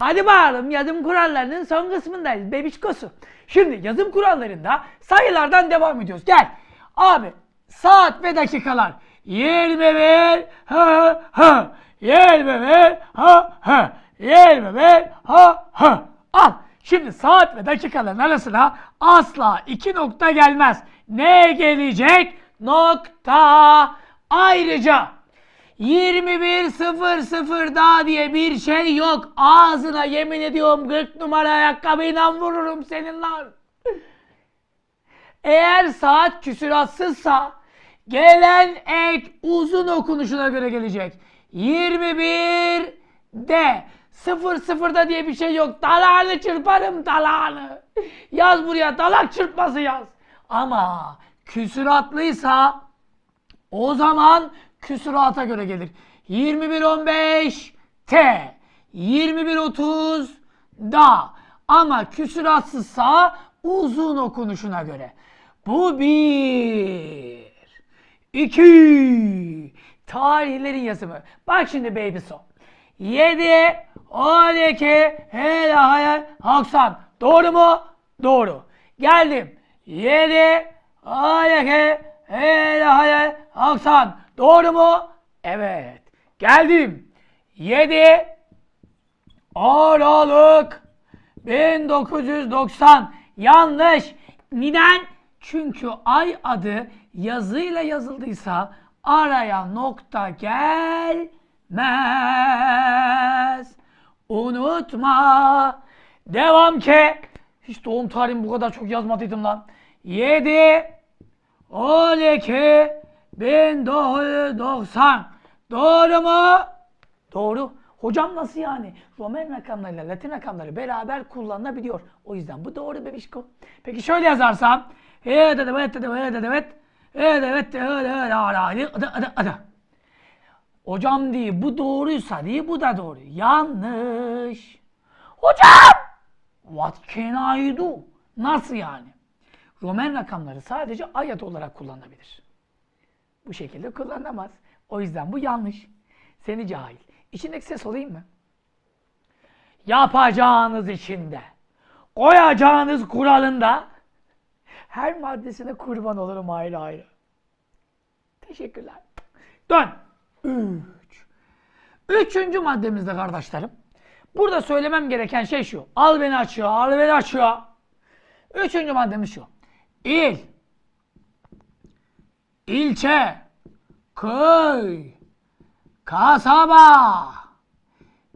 Hadi bakalım yazım kurallarının son kısmındayız bebişkosu. Şimdi yazım kurallarında sayılardan devam ediyoruz. Gel. Abi saat ve dakikalar. 21 ha ha 21 ha ha 21 ha ha Al. Şimdi saat ve dakikaların arasına asla iki nokta gelmez. Ne gelecek? Nokta. Ayrıca 21.00 daha diye bir şey yok. Ağzına yemin ediyorum 40 numara ayakkabıyla vururum senin lan. Eğer saat küsuratsızsa gelen ek uzun okunuşuna göre gelecek. 21 de 00'da diye bir şey yok. Dalağını çırparım dalağını. Yaz buraya dalak çırpması yaz. Ama küsuratlıysa o zaman küsurata göre gelir. 21.15 T 21.30 da ama küsuratsızsa uzun okunuşuna göre. Bu bir. İki. Tarihlerin yazımı. Bak şimdi baby son. 7, 12, hele hayal, 90. Doğru mu? Doğru. Geldim. 7, 12, hele hayal, 90. Doğru mu? Evet. Geldim. 7, Aralık 1990. Yanlış. Neden? Çünkü ay adı yazıyla yazıldıysa araya nokta gelmez. Unutma. Devam ki. Hiç doğum tarihimi bu kadar çok yazmadıydım lan. 7 12 1990. Doğru mu? Doğru. Hocam nasıl yani? Roman rakamlarıyla Latin rakamları beraber kullanılabiliyor. O yüzden bu doğru bebişko. Peki şöyle yazarsam. Evet, evet, evet, evet, evet. Evet, evet, evet, evet. Hocam diye bu doğruysa diye bu da doğru. Yanlış. Hocam! What can I do? Nasıl yani? Roman rakamları sadece ayet olarak kullanılabilir. Bu şekilde kullanılamaz. O yüzden bu yanlış. Seni cahil. İçindeki ses olayım mı? Yapacağınız içinde, koyacağınız kuralında her maddesine kurban olurum ayrı ayrı. Teşekkürler. Dön. Üç. Üçüncü maddemizde kardeşlerim. Burada söylemem gereken şey şu. Al beni açıyor, al beni açıyor. Üçüncü maddemiz şu. İl, ilçe, köy, kasaba,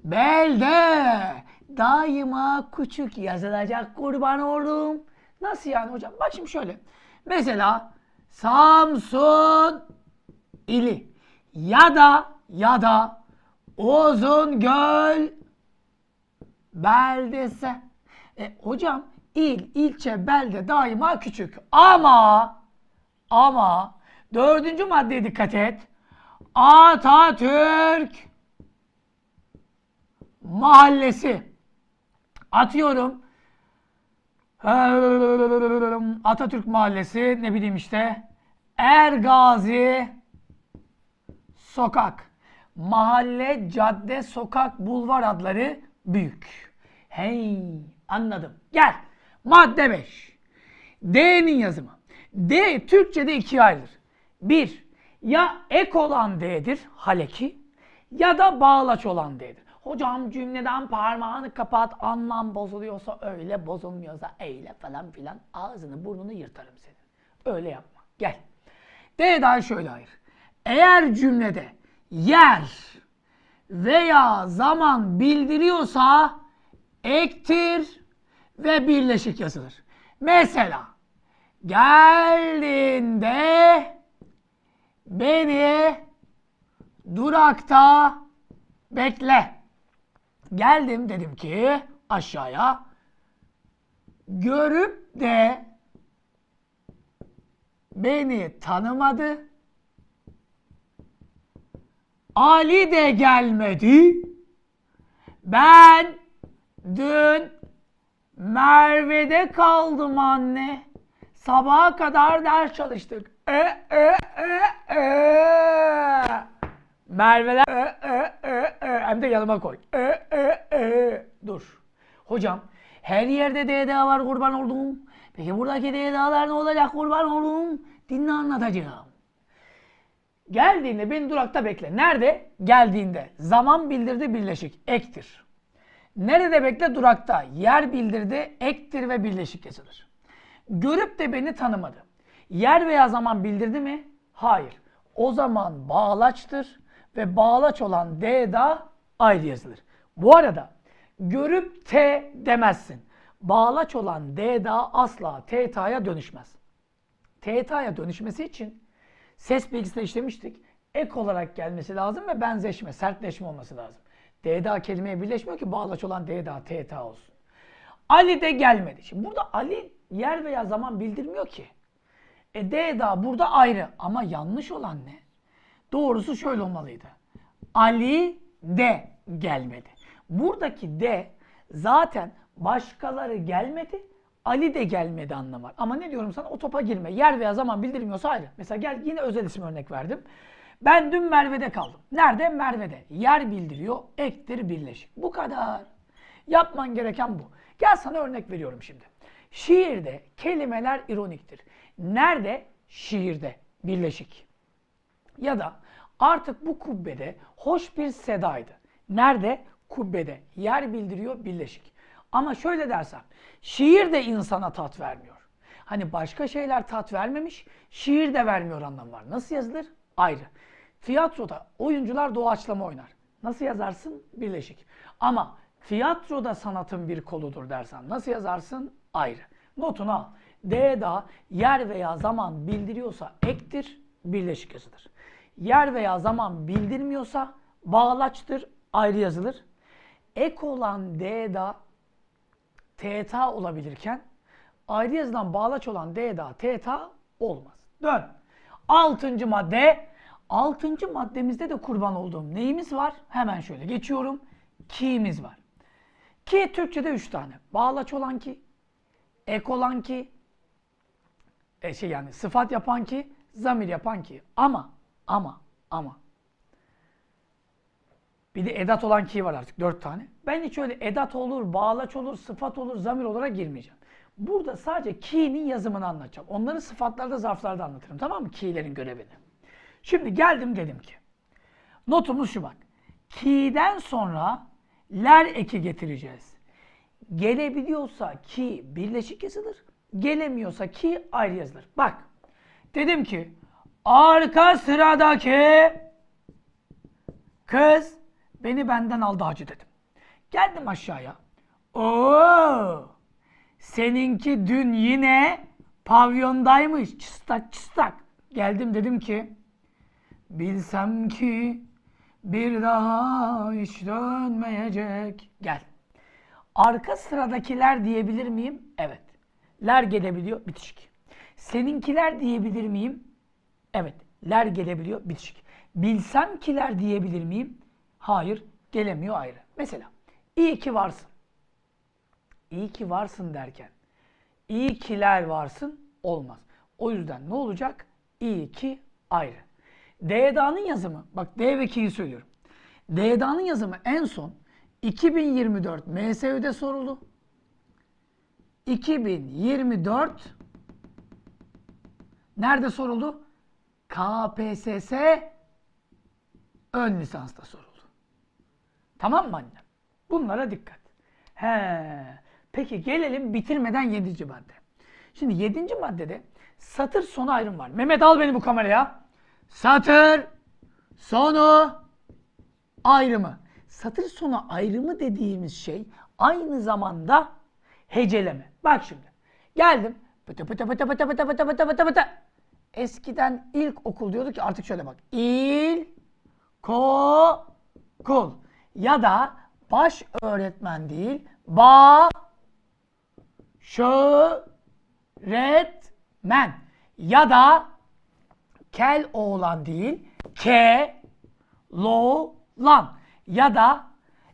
belde daima küçük yazılacak kurban oldum. Nasıl yani hocam? Bak şimdi şöyle. Mesela Samsun ili ya da ya da Uzungöl beldesi. E, hocam il, ilçe, belde daima küçük. Ama ama dördüncü maddeye dikkat et. Atatürk mahallesi. Atıyorum. Atatürk mahallesi ne bileyim işte. Ergazi sokak. Mahalle, cadde, sokak, bulvar adları büyük. Hey anladım. Gel. Madde 5. D'nin yazımı. D Türkçe'de ikiye ayrılır. Bir, ya ek olan D'dir, haleki, ya da bağlaç olan D'dir. Hocam cümleden parmağını kapat, anlam bozuluyorsa öyle, bozulmuyorsa eyle falan filan ağzını burnunu yırtarım senin. Öyle yapma. Gel. D daha şöyle ayır. Eğer cümlede yer veya zaman bildiriyorsa ektir ve birleşik yazılır. Mesela geldiğinde beni durakta bekle. Geldim dedim ki aşağıya görüp de beni tanımadı. Ali de gelmedi. Ben dün Merve'de kaldım anne. Sabaha kadar ders çalıştık. E, e, e, e. Merve'ler e, e, e, e. hem de yanıma koy. E, e, e. Dur. Hocam her yerde DDA var kurban olduğum. Peki buradaki DDA'lar ne olacak kurban olduğum? Dinle anlatacağım. Geldiğinde beni durakta bekle. Nerede? Geldiğinde. Zaman bildirdi birleşik. Ektir. Nerede bekle? Durakta. Yer bildirdi ektir ve birleşik yazılır. Görüp de beni tanımadı. Yer veya zaman bildirdi mi? Hayır. O zaman bağlaçtır ve bağlaç olan D da ayrı yazılır. Bu arada görüp T demezsin. Bağlaç olan D da asla TT'ya dönüşmez. TT'ya dönüşmesi için ses bilgisinde işlemiştik. Ek olarak gelmesi lazım ve benzeşme, sertleşme olması lazım. DDA kelimeye birleşmiyor ki bağlaç olan DDA, TTA olsun. Ali de gelmedi. Şimdi burada Ali yer veya zaman bildirmiyor ki. E DDA burada ayrı ama yanlış olan ne? Doğrusu şöyle olmalıydı. Ali de gelmedi. Buradaki de zaten başkaları gelmedi, Ali de gelmedi anlamı var. Ama ne diyorum sana? O topa girme. Yer veya zaman bildirmiyorsa ayrı. Mesela gel yine özel isim örnek verdim. Ben dün Merve'de kaldım. Nerede? Merve'de. Yer bildiriyor, ektir birleşik. Bu kadar. Yapman gereken bu. Gel sana örnek veriyorum şimdi. Şiirde kelimeler ironiktir. Nerede? Şiirde. Birleşik. Ya da artık bu kubbede hoş bir sedaydı. Nerede? Kubbede. Yer bildiriyor birleşik. Ama şöyle dersem, şiir de insana tat vermiyor. Hani başka şeyler tat vermemiş, şiir de vermiyor anlam var. Nasıl yazılır? Ayrı. Tiyatroda oyuncular doğaçlama oynar. Nasıl yazarsın? Birleşik. Ama tiyatroda sanatın bir koludur dersen nasıl yazarsın? Ayrı. Notunu al. D da yer veya zaman bildiriyorsa ektir, birleşik yazılır. Yer veya zaman bildirmiyorsa bağlaçtır, ayrı yazılır. Ek olan D da TTA olabilirken ayrı yazılan bağlaç olan D da TTA olmaz. Dön. Altıncı madde. Altıncı maddemizde de kurban olduğum neyimiz var? Hemen şöyle geçiyorum. Ki'miz var. Ki Türkçe'de üç tane. Bağlaç olan ki, ek olan ki, e şey yani sıfat yapan ki, zamir yapan ki. Ama, ama, ama. Bir de edat olan ki var artık dört tane. Ben hiç öyle edat olur, bağlaç olur, sıfat olur, zamir olarak girmeyeceğim. Burada sadece ki'nin yazımını anlatacağım. Onları sıfatlarda, zarflarda anlatırım. Tamam mı? Ki'lerin görevini. Şimdi geldim dedim ki. Notumuz şu bak. Ki'den sonra ler eki getireceğiz. Gelebiliyorsa ki birleşik yazılır. Gelemiyorsa ki ayrı yazılır. Bak. Dedim ki arka sıradaki kız beni benden aldı hacı dedim. Geldim aşağıya. Oo! Seninki dün yine pavyondaymış. Çıstak çıstak. Geldim dedim ki bilsem ki bir daha hiç dönmeyecek. Gel. Arka sıradakiler diyebilir miyim? Evet. Ler gelebiliyor bitişik. Seninkiler diyebilir miyim? Evet. Ler gelebiliyor bitişik. Bilsem kiler diyebilir miyim? Hayır. Gelemiyor ayrı. Mesela iyi ki varsın. İyi ki varsın derken iyi kiler varsın olmaz. O yüzden ne olacak? İyi ki ayrı. DDA'nın yazımı, bak D ve K'yi söylüyorum. DDA'nın yazımı en son 2024 MSÜ'de soruldu. 2024 nerede soruldu? KPSS ön lisansta soruldu. Tamam mı annem? Bunlara dikkat. He. Peki gelelim bitirmeden 7. madde. Şimdi 7. maddede satır sonu ayrım var. Mehmet al beni bu kameraya. Satır sonu ayrımı. Satır sonu ayrımı dediğimiz şey aynı zamanda heceleme. Bak şimdi. Geldim. Pıtı pıtı pıtı pıtı pıtı pıtı pıtı pıtı pıtı. Eskiden ilk okul diyorduk ki artık şöyle bak. İl ko kul. Ya da baş öğretmen değil. Ba şöğretmen. Ya da kel oğlan değil. Ke lo lan. Ya da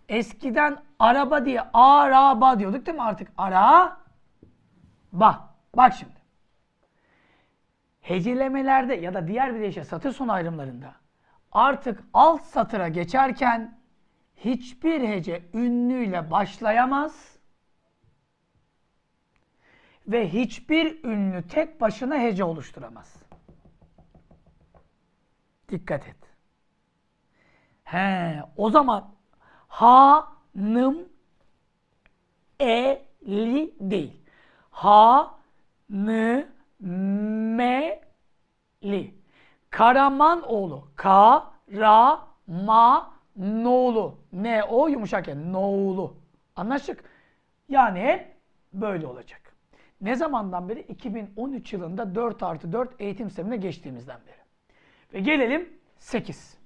eskiden araba diye araba diyorduk değil mi artık? Ara ba. Bak şimdi. Hecelemelerde ya da diğer bir deyişle satır sonu ayrımlarında artık alt satıra geçerken hiçbir hece ünlüyle başlayamaz, ve hiçbir ünlü tek başına hece oluşturamaz. Dikkat et. He, o zaman hanım eli değil. Ha nı me li. Karamanoğlu. Ka ra ma noğlu. Ne o yumuşak ya. Noğlu. Anlaştık. Yani hep böyle olacak. Ne zamandan beri? 2013 yılında 4 artı 4 eğitim sistemine geçtiğimizden beri. Ve gelelim 8.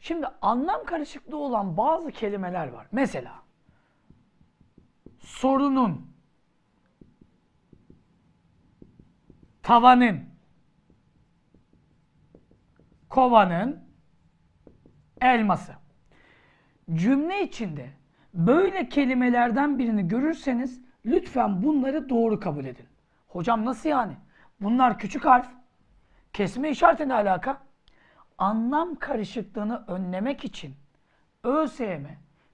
Şimdi anlam karışıklığı olan bazı kelimeler var. Mesela sorunun, tavanın, kovanın, elması. Cümle içinde böyle kelimelerden birini görürseniz lütfen bunları doğru kabul edin. Hocam nasıl yani? Bunlar küçük harf. Kesme işareti ne alaka? Anlam karışıklığını önlemek için ÖSYM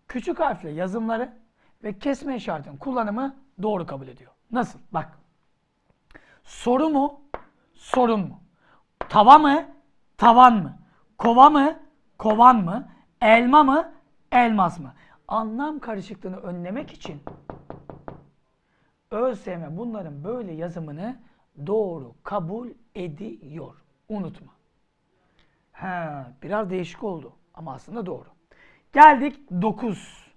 küçük harfle yazımları ve kesme işaretinin kullanımı doğru kabul ediyor. Nasıl? Bak. Soru mu? Sorun mu? Tava mı? Tavan mı? Kova mı? Kovan mı? Elma mı? Elmas mı? Anlam karışıklığını önlemek için ÖSYM bunların böyle yazımını doğru kabul ediyor. Unutma. He, biraz değişik oldu ama aslında doğru. Geldik 9.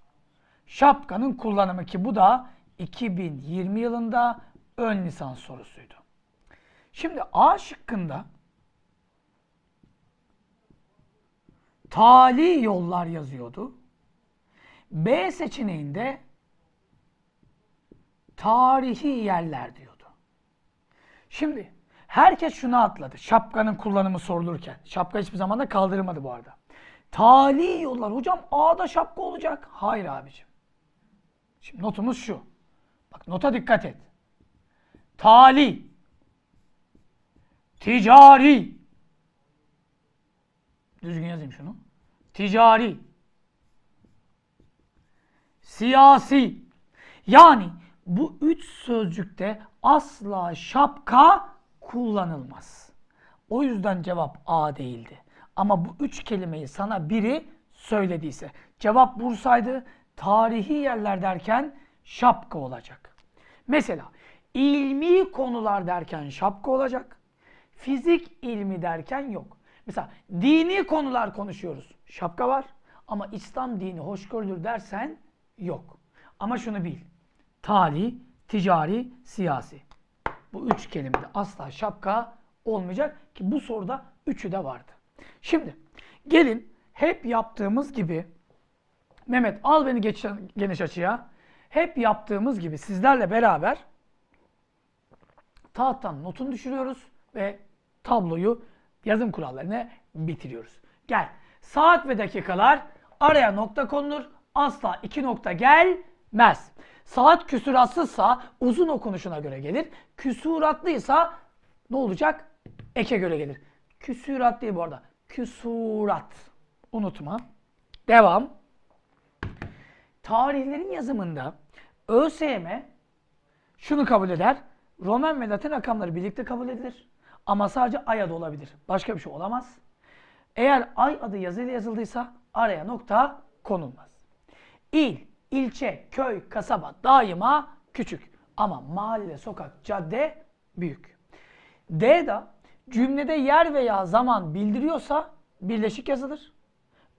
Şapkanın kullanımı ki bu da 2020 yılında ön lisans sorusuydu. Şimdi A şıkkında tali yollar yazıyordu. B seçeneğinde tarihi yerler diyordu. Şimdi herkes şunu atladı. Şapkanın kullanımı sorulurken. Şapka hiçbir zaman da kaldırılmadı bu arada. Tali yollar. Hocam A'da şapka olacak. Hayır abicim. Şimdi notumuz şu. Bak nota dikkat et. Tali. Ticari. Düzgün yazayım şunu. Ticari. Siyasi. Yani bu üç sözcükte asla şapka kullanılmaz. O yüzden cevap A değildi. Ama bu üç kelimeyi sana biri söylediyse, cevap Bursa'ydı, tarihi yerler derken şapka olacak. Mesela ilmi konular derken şapka olacak. Fizik ilmi derken yok. Mesela dini konular konuşuyoruz. Şapka var. Ama İslam dini hoşgörülür dersen yok. Ama şunu bil. Tali, ticari, siyasi. Bu üç kelimede asla şapka olmayacak ki bu soruda üçü de vardı. Şimdi gelin hep yaptığımız gibi Mehmet al beni geç, geniş açıya. Hep yaptığımız gibi sizlerle beraber tahttan notunu düşürüyoruz ve tabloyu yazım kurallarını bitiriyoruz. Gel. Saat ve dakikalar araya nokta konulur. Asla iki nokta gelmez. Saat küsuratsızsa uzun okunuşuna göre gelir. Küsuratlıysa ne olacak? Eke göre gelir. Küsurat değil bu arada. Küsurat. Unutma. Devam. Tarihlerin yazımında ÖSYM şunu kabul eder. Roman ve Latin rakamları birlikte kabul edilir. Ama sadece ay adı olabilir. Başka bir şey olamaz. Eğer ay adı yazıyla yazıldıysa araya nokta konulmaz. İl, ilçe, köy, kasaba daima küçük. Ama mahalle, sokak, cadde büyük. D'da cümlede yer veya zaman bildiriyorsa birleşik yazılır.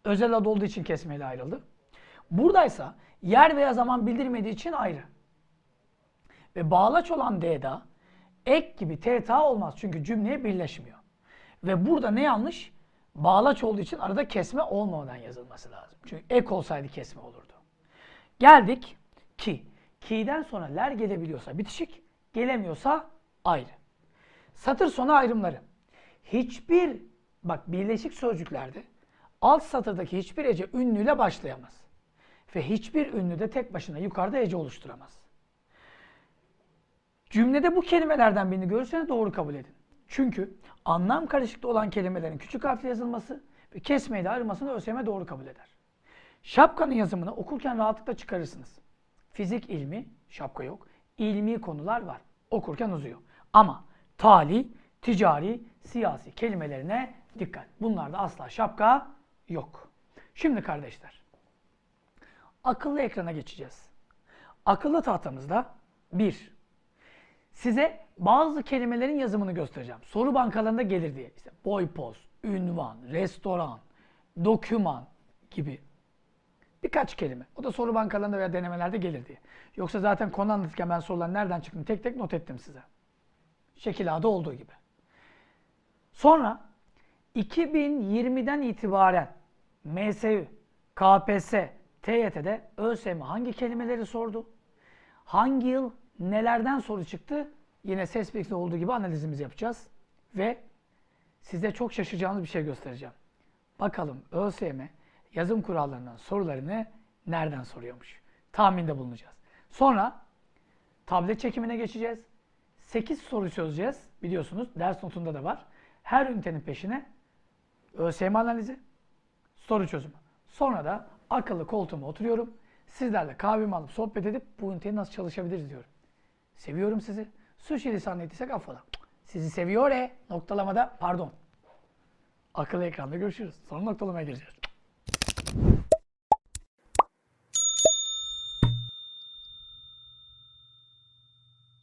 Özel adı olduğu için kesmeyle ayrıldı. Buradaysa yer veya zaman bildirmediği için ayrı. Ve bağlaç olan D'da ek gibi TTA olmaz. Çünkü cümleye birleşmiyor. Ve burada ne yanlış? Bağlaç olduğu için arada kesme olmadan yazılması lazım. Çünkü ek olsaydı kesme olurdu. Geldik ki. Ki'den sonra ler gelebiliyorsa bitişik, gelemiyorsa ayrı. Satır sonu ayrımları. Hiçbir, bak birleşik sözcüklerde alt satırdaki hiçbir ece ünlüyle başlayamaz. Ve hiçbir ünlü de tek başına yukarıda ece oluşturamaz. Cümlede bu kelimelerden birini görürseniz doğru kabul edin. Çünkü anlam karışıklığı olan kelimelerin küçük harfle yazılması ve kesmeyle ayrılmasını ÖSYM doğru kabul eder. Şapkanın yazımını okurken rahatlıkla çıkarırsınız. Fizik ilmi, şapka yok. ilmi konular var. Okurken uzuyor. Ama tali, ticari, siyasi kelimelerine dikkat. Bunlarda asla şapka yok. Şimdi kardeşler, akıllı ekrana geçeceğiz. Akıllı tahtamızda bir, size bazı kelimelerin yazımını göstereceğim. Soru bankalarında gelir diye. İşte boy poz, ünvan, restoran, doküman gibi birkaç kelime. O da soru bankalarında veya denemelerde gelir diye. Yoksa zaten konu anlatırken ben sorular nereden çıktığını tek tek not ettim size. Şekil A'da olduğu gibi. Sonra 2020'den itibaren MSÜ, KPSS, TYT'de ÖSYM hangi kelimeleri sordu? Hangi yıl nelerden soru çıktı? Yine ses olduğu gibi analizimizi yapacağız. Ve size çok şaşıracağınız bir şey göstereceğim. Bakalım ÖSYM yazım kurallarından sorularını nereden soruyormuş? Tahminde bulunacağız. Sonra tablet çekimine geçeceğiz. 8 soru çözeceğiz. Biliyorsunuz ders notunda da var. Her ünitenin peşine ÖSYM analizi, soru çözümü. Sonra da akıllı koltuğuma oturuyorum. Sizlerle kahvemi alıp sohbet edip bu üniteyi nasıl çalışabiliriz diyorum. Seviyorum sizi. Sürçülisan ettiysek affola. Sizi seviyor e noktalamada pardon. Akıllı ekranda görüşürüz. Sonra noktalamaya gireceğiz.